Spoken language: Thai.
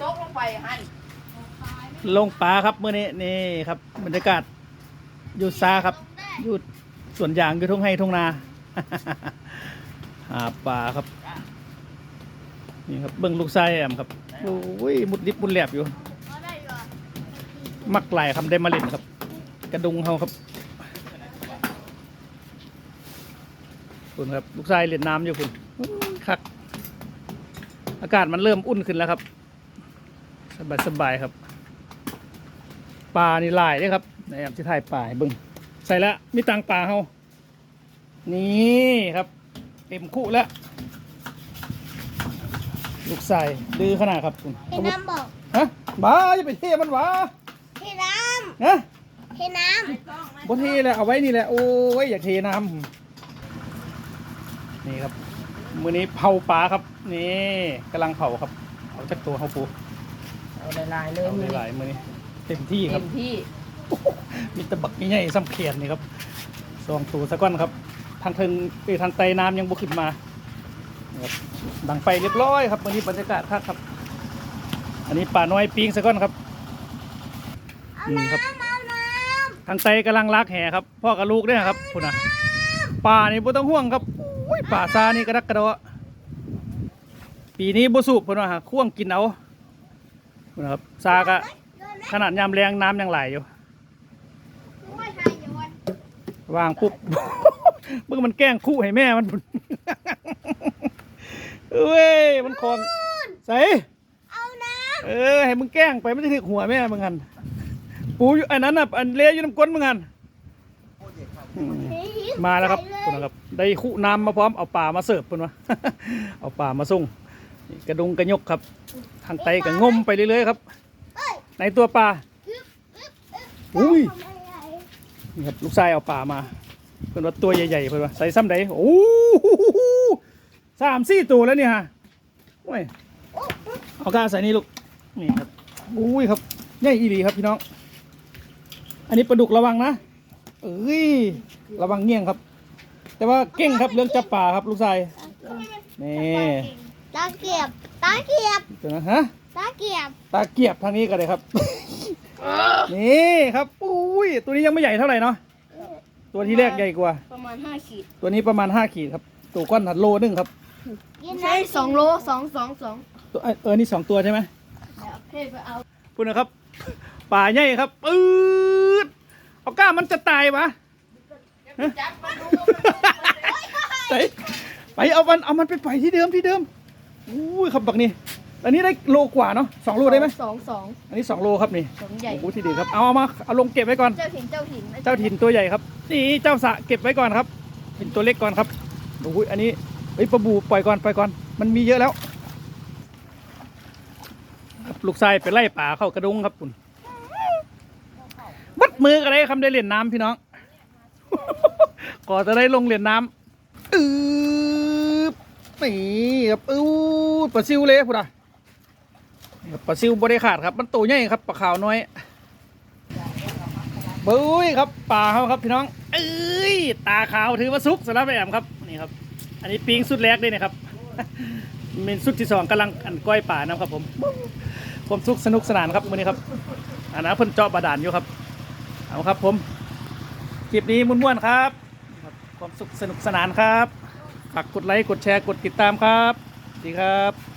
ต๊ะลงไปหันลงปลาครับเมื่อนี้นี่ครับบรรยากาศอยู่ซาครับอยู่สวนยางอยู่ทุ่งไห้ทุ่งนาหาปลาครับนี่ครับเบิ้งลูกไส้แอมครับโอ้ยมุดดิบมุดแหลบอยู่ มักไหลายคำได้มาเล่นครับ กระดุงเขาครับคุณครับลูกชายเล่นน้ำอยู่คุณคักอากาศมันเริ่มอุ่นขึ้นแล้วครับ สบายสบายครับปลานี่หลายเลยครับในแอมที่ถ่ายปลาให้เบิ้งใส่แล้วมีตังปลาเฮานี่ครับเต็มคู่แล้วลูกชายดื้อขนาดครับคุณพี่น้ำบอกฮะบ้าจะไปเทมันหวาพี่น้ฮะำพี่น้บนเทแหละเอาไว้นี่แหละโอ้ยอยากเทน้ำนี่ครับ มือนี้เผาปลาครับ นี่กำลังเผาครับเอาจากตัวเขาปู เอาลายๆเลยเอาหลายๆมือนี้เต็มที่คเต็รับ มที่มีตะบักใหญ่ๆซ้ำเขียนนี่ครับสองตัวสักก้อนครับ ทางเทิงเอยทางไตน้ำยังบุขึ้นมานี่ครับดังไฟเรียบร้อยครับวันนี้บรรยากาศคักครับ อันนี้ป่าน้อยปิงสักก้อนครับนี่ครับำเอาน้ทางไตกำลังลากแห่ครับ พ่อกับลูกเนี่ยครับคุณนะป่านี่บ่ต้องห่วงครับอุ้ยป่าซานี่กระดักกระโดดปีนี้บ่สูบเพิ่นว่าหาข่วงกินเอาพุ่ นนะครับซากะำขนาดยามแรงน้ำยังไหลอยู่ไม่ใช่โยนวางปุ๊บเมื่อมันแกล้งคู่ให้แม่มันพุ่นเอ้ยมันคอนใส่เอาน้เออให้มึงแกล้งไปไม่ได้ถึกหัวแม่มึงหันปูอยู่อันนั้นน่ะอันเลี้ยอยู่น้ำก้นมึงหันอืมำมาแล้วครับใส่คุณนะครับได้คู่น้ำมาพร้อมเอาป่ามาเสิร์ฟคุณวะเอาป่ามาส่ง นี่กระดุงกระยกครับ ทางไตก็งมไปเรื่อยๆครับเอ้ยในตัวปลาอุ้ยทำอะไรนี่ครับลูกชายเอาป่ามาเพิ่นว่าตัวใหญ่ๆเพิ่นว่าใส่ซ้ำใดโอ้โหสามสี่ตัวแล้วเนี่ยฮะโอ้ยเอากล้าใส่นี่ลูกนี่ครับอุ้ยครับใหญ่อีหลีครับพี่น้อง อันนี้ปลาดุกระวังนะเอ้ยระวังเงี้ยงครับ แต่ว่าเก่งครับเรื่องจับป่าครับลูกชายนี่ ตาเกียบตาเกียบตัวนะฮะ ตาเกียบตาเกียบทางนี้กันเลยครับ นี่ครับอุ้ยตัวนี้ยังไม่ใหญ่เท่าไหร่เนาะ ตัวที่แรกใหญ่กว่า ประมาณห้าขีด ตัวนี้ประมาณ5ขีดครับ ตัวก้อนหัดโลนึงครับกินใช่น้ำสองโลสองสองสองตัวเอ้ยเออ นี่สองตัวใช่ไหมเพ่ไปเอาพูดนะครับ ป่าใหญ่ครับปื๊ดเอาก้ามันจะตายวะจับมาดูไปไปเอามันเอามันไปปล่อยที่เดิมที่เดิม อุ้ยครับบักนี่อันนี้ได้โลกว่าเนาะสองโลได้ไหมสองสองอันนี้สองโลครับนี่สองใหญ่โอ้โหที่ดีครับเอาเอามาเอาลงเก็บไว้ก่อน เจ้าถิ่นเจ้าถิ่นเจ้าถิ่นตัวใหญ่ครับนี่เจ้าสะเก็บไว้ก่อนครับถิ่นตัวเล็กก่อนครับโอ้ยอันนี้เฮ้ยปลาบูปล่อยก่อนปล่อยก่อนมันมีเยอะแล้วครับลูกชายไปไล่ป่าเข้ากระดุงครับคุณบัดมือกันเลยคำได้เล่นน้ำพี่น้องก่อนจะได้ลงเล่นน้ำอือ นี่ครับอู้ปลาซิวเลยพุดอะปลาซิวบริขาดครับมันตัวใหญ่ครับปลาขาวน้อยบุ้ยครับป่าเขาครับพี่น้องเอ้ยตาขาวถือว่าซุกสำหรับแอมครับนี่ครับ อันนี้ปิงสุดแรกเลยนะครับเป็นสุดที่สองกำลังอันก้อยป่านะครับผมผมสุกสนุกสนานครับวันนี้ครับอันนั้นเพิ่นเจาะบาดาลอยู่ครับเอาครับผมคลิปนี้ม้วนๆครับครับความสุขสนุกสนานครับ ฝากกดไลค์กดแชร์กดติดตามครับสวัสดีครับ